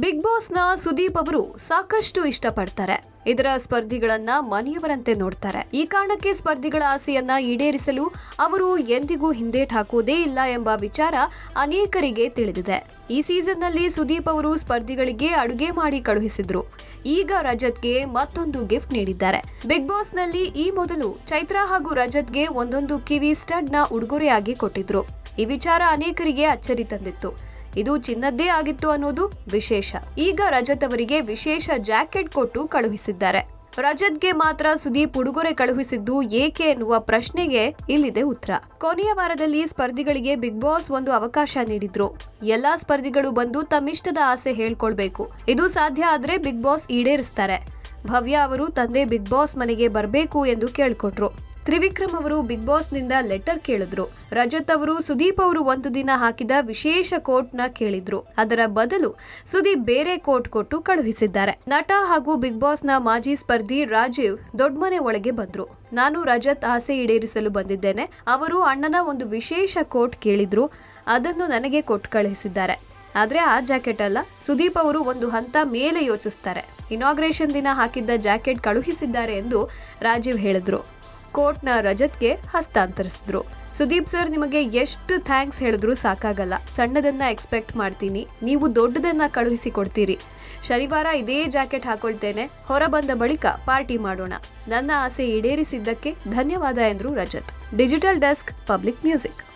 Big ಬಾಸ್ನ Sudeep ಅವರು ಸಾಕಷ್ಟು ಇಷ್ಟಪಡ್ತಾರೆ. ಇದರ ಸ್ಪರ್ಧಿಗಳನ್ನ ಮನೆಯವರಂತೆ ನೋಡ್ತಾರೆ. ಈ ಕಾರಣಕ್ಕೆ ಸ್ಪರ್ಧಿಗಳ ಆಸೆಯನ್ನ ಈಡೇರಿಸಲು ಅವರು ಎಂದಿಗೂ ಹಿಂದೇಟ್ ಹಾಕುವುದೇ ಇಲ್ಲ ಎಂಬ ವಿಚಾರ ಅನೇಕರಿಗೆ ತಿಳಿದಿದೆ. ಈ ಸೀಸನ್ನಲ್ಲಿ ಸುದೀಪ್ ಅವರು ಸ್ಪರ್ಧಿಗಳಿಗೆ ಅಡುಗೆ ಮಾಡಿ ಕಳುಹಿಸಿದ್ರು. ಈಗ ರಜತ್ಗೆ ಮತ್ತೊಂದು ಗಿಫ್ಟ್ ನೀಡಿದ್ದಾರೆ. ಬಿಗ್ ಬಾಸ್ನಲ್ಲಿ ಈ ಮೊದಲು ಚೈತ್ರಾ ಹಾಗೂ ರಜತ್ಗೆ ಒಂದೊಂದು ಕಿವಿ ಸ್ಟಡ್ನ ಉಡುಗೊರೆಯಾಗಿ ಕೊಟ್ಟಿದ್ರು. ಈ ವಿಚಾರ ಅನೇಕರಿಗೆ ಅಚ್ಚರಿ ತಂದಿತ್ತು. ಇದು ಚಿನ್ನದ್ದೇ ಆಗಿತ್ತು ಅನ್ನೋದು ವಿಶೇಷ. ಈಗ ರಜತ್ ಅವರಿಗೆ ವಿಶೇಷ ಜಾಕೆಟ್ ಕೊಟ್ಟು ಕಳುಹಿಸಿದ್ದಾರೆ. ರಜತ್ಗೆ ಮಾತ್ರ ಸುದೀಪ್ ಉಡುಗೊರೆ ಕಳುಹಿಸಿದ್ದು ಏಕೆ ಎನ್ನುವ ಪ್ರಶ್ನೆಗೆ ಇಲ್ಲಿದೆ ಉತ್ತರ. ಕೊನೆಯ ವಾರದಲ್ಲಿ ಸ್ಪರ್ಧಿಗಳಿಗೆ ಬಿಗ್ ಬಾಸ್ ಒಂದು ಅವಕಾಶ ನೀಡಿದ್ರು. ಎಲ್ಲಾ ಸ್ಪರ್ಧಿಗಳು ಬಂದು ತಮ್ಮಿಷ್ಟದ ಆಸೆ ಹೇಳ್ಕೊಳ್ಬೇಕು. ಇದು ಸಾಧ್ಯ ಆದ್ರೆ ಬಿಗ್ ಬಾಸ್ ಈಡೇರಿಸ್ತಾರೆ. ಭವ್ಯ ಅವರು ತಂದೆ ಬಿಗ್ ಬಾಸ್ ಮನೆಗೆ ಬರಬೇಕು ಎಂದು ಕೇಳ್ಕೊಟ್ರು ತ್ರಿವಿಕ್ರಮ್ ಅವರು ಬಿಗ್ ಬಾಸ್ನಿಂದ ಲೆಟರ್ ಕೇಳಿದ್ರು. ರಜತ್ ಅವರು ಸುದೀಪ್ ಅವರು ಒಂದು ದಿನ ಹಾಕಿದ ವಿಶೇಷ ಕೋಟ್ನ ಕೇಳಿದ್ರು. ಅದರ ಬದಲು ಸುದೀಪ್ ಬೇರೆ ಕೋಟ್ ಕೊಟ್ಟು ಕಳುಹಿಸಿದ್ದಾರೆ. ನಟ ಹಾಗೂ ಬಿಗ್ ಬಾಸ್ನ ಮಾಜಿ ಸ್ಪರ್ಧಿ ರಾಜೀವ್ ದೊಡ್ಮನೆ ಒಳಗೆ ಬಂದ್ರು. ನಾನು ರಜತ್ ಆಸೆ ಈಡೇರಿಸಲು ಬಂದಿದ್ದೇನೆ. ಅವರು ಅಣ್ಣನ ಒಂದು ವಿಶೇಷ ಕೋಟ್ ಕೇಳಿದ್ರು. ಅದನ್ನು ನನಗೆ ಕೊಟ್ಟು ಕಳುಹಿಸಿದ್ದಾರೆ. ಆದರೆ ಆ ಜಾಕೆಟ್ ಅಲ್ಲ. ಸುದೀಪ್ ಅವರು ಒಂದು ಹಂತ ಮೇಲೆ ಯೋಚಿಸ್ತಾರೆ. ಇನಾಗ್ರೇಷನ್ ದಿನ ಹಾಕಿದ್ದ ಜಾಕೆಟ್ ಕಳುಹಿಸಿದ್ದಾರೆ ಎಂದು ರಾಜೀವ್ ಹೇಳಿದ್ರು. ಕೋರ್ಟ್ನ ರಜತ್ಗೆ ಹಸ್ತಾಂತರಿಸಿದ್ರು. ಸುದೀಪ್ ಸರ್ ನಿಮಗೆ ಎಷ್ಟು ಥ್ಯಾಂಕ್ಸ್ ಹೇಳಿದ್ರು ಸಾಕಾಗಲ್ಲ. ಸಣ್ಣದನ್ನ ಎಕ್ಸ್ಪೆಕ್ಟ್ ಮಾಡ್ತೀನಿ. ನೀವು ದೊಡ್ಡದನ್ನ ಕಳುಹಿಸಿ ಕೊಡ್ತೀರಿ. ಶನಿವಾರ ಇದೇ ಜಾಕೆಟ್ ಹಾಕೊಳ್ತೇನೆ. ಹೊರ ಬಂದ ಬಳಿಕ ಪಾರ್ಟಿ ಮಾಡೋಣ. ನನ್ನ ಆಸೆ ಈಡೇರಿಸಿದ್ದಕ್ಕೆ ಧನ್ಯವಾದ ಎಂದರು Rajat. Digital desk public music.